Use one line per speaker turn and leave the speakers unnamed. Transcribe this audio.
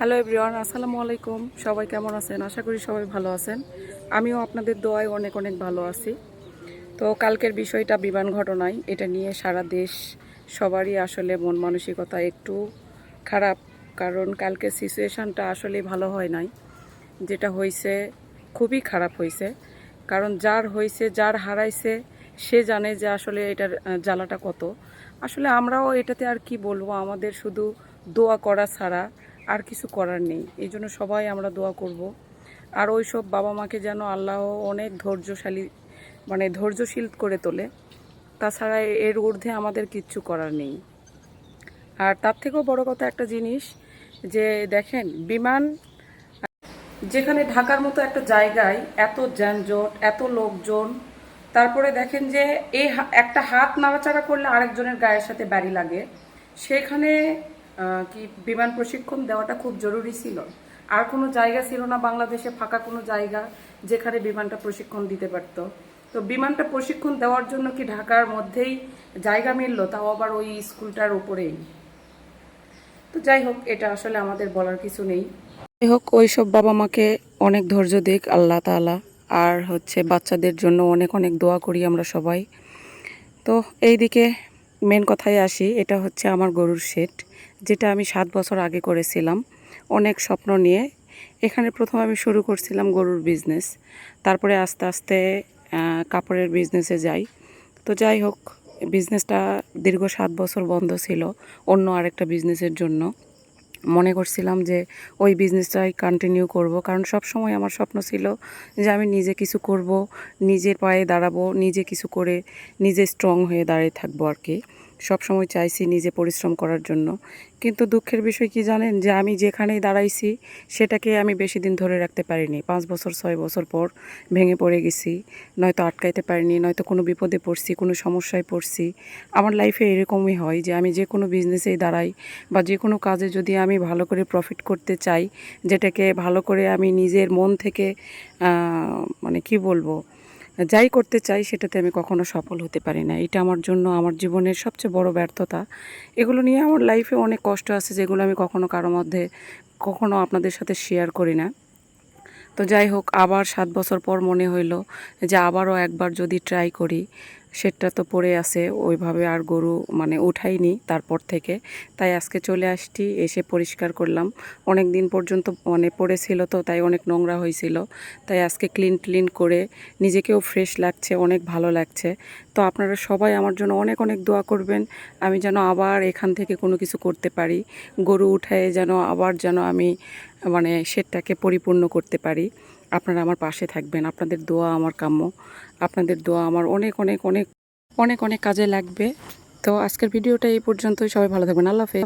Hello everyone আসসালামু আলাইকুম। সবাই কেমন আছেন? আশা করি সবাই ভালো আছেন। আমিও আপনাদের দোয়ায় অনেক অনেক ভালো আছি। তো কালকের বিষয়টা বিমান ঘটনায়, এটা নিয়ে সারা দেশ সবারই আসলে মন মানসিকতা একটু খারাপ। কারণ কালকের সিচুয়েশানটা আসলে ভালো হয় নাই। যেটা হয়েছে খুবই খারাপ হয়েছে কারণ যার হয়েছে যার হারাইছে, সে জানে যে আসলে এটার জ্বালাটা কত। আসলে আমরাও এটাতে আর কি বলব? আমাদের শুধু দোয়া করা ছাড়া আর কিছু করার নেই। এই জন্য সবাই আমরা দোয়া করব। আর ওই সব বাবা মাকে যেন আল্লাহ অনেক ধৈর্যশালী মানে ধৈর্যশীল করে তোলে। তাছাড়া এর ঊর্ধ্বে আমাদের কিচ্ছু করার নেই। আর তার থেকেও বড় কথা একটা জিনিস, যে দেখেন, বিমান, যেখানে ঢাকার মতো একটা জায়গায় এত যানজট, এত লোকজন, তারপরে দেখেন যে এই একটা হাত নাড়াচাড়া করলে আরেকজনের গায়ের সাথে বাড়ি লাগে। সেখানে কি বিমান প্রশিক্ষণ দেওয়াটা খুব জরুরি ছিল। আর কোনো জায়গা ছিল না বাংলাদেশে, ফাঁকা কোনো জায়গা যেখানে বিমানটা প্রশিক্ষণ দিতে পারতো। তো বিমানটা প্রশিক্ষণ দেওয়ার জন্য কি ঢাকার মধ্যেই জায়গা মিলল? তাও আবার ওই স্কুলটার উপরেই। তো যাই হোক, এটা আসলে আমাদের বলার কিছু নেই। যাই হোক ওই সব বাবা মাকে অনেক ধৈর্য দিক, আল্লাহ তাআলা। আর হচ্ছে বাচ্চাদের জন্য অনেক অনেক দোয়া করি আমরা সবাই। তো এইদিকে মেন কথায় আসি, এটা হচ্ছে আমার গরুর শেড যেটা আমি সাত বছর আগে করেছিলাম। অনেক স্বপ্ন নিয়ে এখানে প্রথম আমি শুরু করছিলাম গরুর বিজনেস তারপরে আস্তে আস্তে কাপড়ের বিজনেসে যাই। তো যাই হোক বিজনেসটা দীর্ঘ সাত বছর বন্ধ ছিল অন্য আরেকটা বিজনেসের জন্য। মনে করছিলাম যে ওই বিজনেসটাই কন্টিনিউ করব। কারণ সব সময় আমার স্বপ্ন ছিল যে আমি নিজে কিছু করব, নিজের পায়ে দাঁড়াবো, নিজে কিছু করে নিজে স্ট্রং হয়ে দাঁড়িয়ে থাকব আর কি। সব সময় চাইছি নিজে পরিশ্রম করার জন্য। কিন্তু দুঃখের বিষয় কি জানেন? যে আমি যেখানেই দাঁড়াইছি, সেটাকে আমি বেশি দিন ধরে রাখতে পারিনি। পাঁচ বছর, ছয় বছর পর ভেঙে পড়ে গেছি। নয়তো আটকাইতে পারিনি, নয়তো কোনো বিপদে পড়ছি, কোনো সমস্যায় পড়ছি। আমার লাইফে এরকমই হয় যে আমি যে কোনো বিজনেসেই দাঁড়াই বা যে কোনো কাজে যদি আমি ভালো করে প্রফিট করতে চাই, যেটাকে ভালো করে আমি নিজের মন থেকে মানে কি বলব? যাই করতে চাই সেটাতে আমি কখনো সফল হতে পারি না। এটা আমার জন্য আমার জীবনের সবচেয়ে বড় ব্যর্থতা। এগুলো নিয়ে আমার লাইফে অনেক কষ্ট আছে যেগুলো আমি কখনো কারোর মধ্যে কখনো আপনাদের সাথে শেয়ার করি না। তো যাই হোক, আবার সাত বছর পর মনে হইল যে আবারও একবার যদি ট্রাই করি সেটা তো পড়ে আছে, ওইভাবে আর গরু মানে উঠাইনি তারপর থেকে। তাই আজকে চলে আসছি, এসে পরিষ্কার করলাম। অনেক দিন পর্যন্ত মানে পড়েছিল তো, তাই অনেক নোংরা হয়েছিল। তাই আজকে ক্লিন ক্লিন করে নিজেকেও ফ্রেশ লাগছে, অনেক ভালো লাগছে। তো আপনারা সবাই আমার জন্য অনেক অনেক দোয়া করবেন, আমি যেন আবার এখান থেকে কোনো কিছু করতে পারি। গরু উঠায় যেন আবার যেন আমি মানে সেটাকে পরিপূর্ণ করতে পারি। আপনারা আমার পাশে থাকবেন, আপনাদের দোয়া আমার কাম্য। আপনাদের দোয়া আমার অনেক অনেক অনেক অনেক অনেক কাজে লাগবে। তো আজকের ভিডিওটা এই পর্যন্তই। সবাই ভালো থাকবেন। আল্লাহ হাফেজ।